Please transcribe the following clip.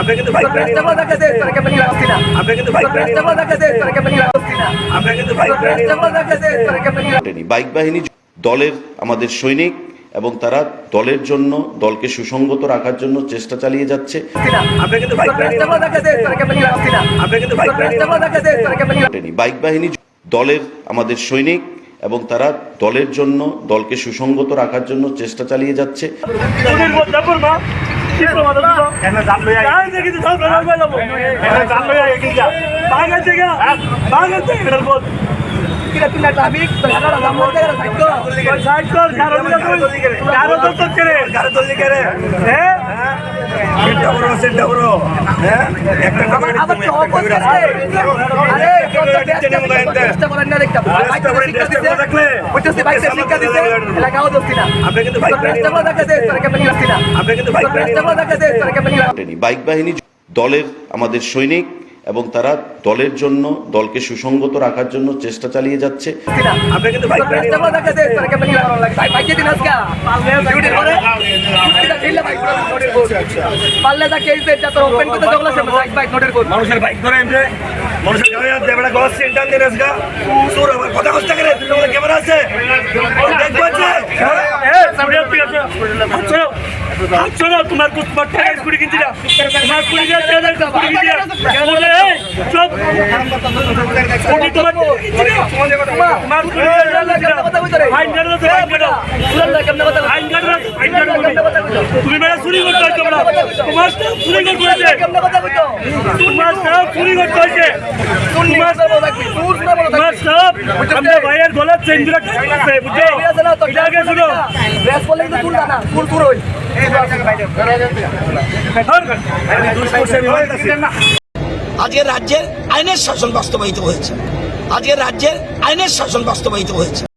আমরা কিন্তু বাইক বাহিনী আমরা কিন্তু আমরা কিন্তু বাইক দলের আমাদের সৈনিক এবং তারা দলের জন্য দলকে সুসংগত রাখার জন্য চেষ্টা চালিয়ে যাচ্ছে। বাইক বাহিনী দলের আমাদের সৈনিক এবং তারা দলের জন্য দলকে সুসংগত রাখার জন্য চেষ্টা চালিয়ে যাচ্ছে। তো কিরা ট্রাফিক সাইড কর কর কারও কারও তো তো করে কারও দল দিকে রে হ্যাঁ সেটা বড় হ্যাঁ? একটা বাইক বাহিনী দলের আমাদের সৈনিক এবং তারা দলের জন্য দলকে সুসংগত রাখার জন্য চেষ্টা চালিয়ে যাচ্ছে। আমরা কিন্তু বোর্ড পাল্লে কেস দে যা তোর ওপেন করতে জগলা সে বাইক বাইক নোটের বোর্ড মানুষের বাইক ধরে এমনি মানুষের গাড়ি আছে বেটা গস সেন্টার দিয়ে আসগা তোর আমার কথা কষ্ট করে তুই আমাদের ক্যামেরা আছে। দেখব আছে এ সামনে তুই আছে চলো চলো তোমার কুছ মটকা কুড়ি কিনছি না। তোমার কুড়ি গেছে কুড়ি কিনছি না। এই চুপ। কোটি তোমার তোমার কুড়ি গেছে আইন কাটো তো আইন কাটো আইন কাটো আইন কাটো তুমি মেরা চুরি করতে হচ্ছে তোমরা তোমার স্টাফ চুরি করতে হচ্ছে তোমার স্টাফ চুরি করতে হচ্ছে তোমার স্টাফ আমরা ভাইয়ের গলার চেনগুলো আছে বুঝছ এটা আগে শুনো। ড্রেস পরলে কিন্তু চুল না চুল চুল হই আজকের রাজ্যের আইনের শাসন বাস্তবায়িত হয়েছে। আজকের রাজ্যের আইনের শাসন বাস্তবায়িত হয়েছে।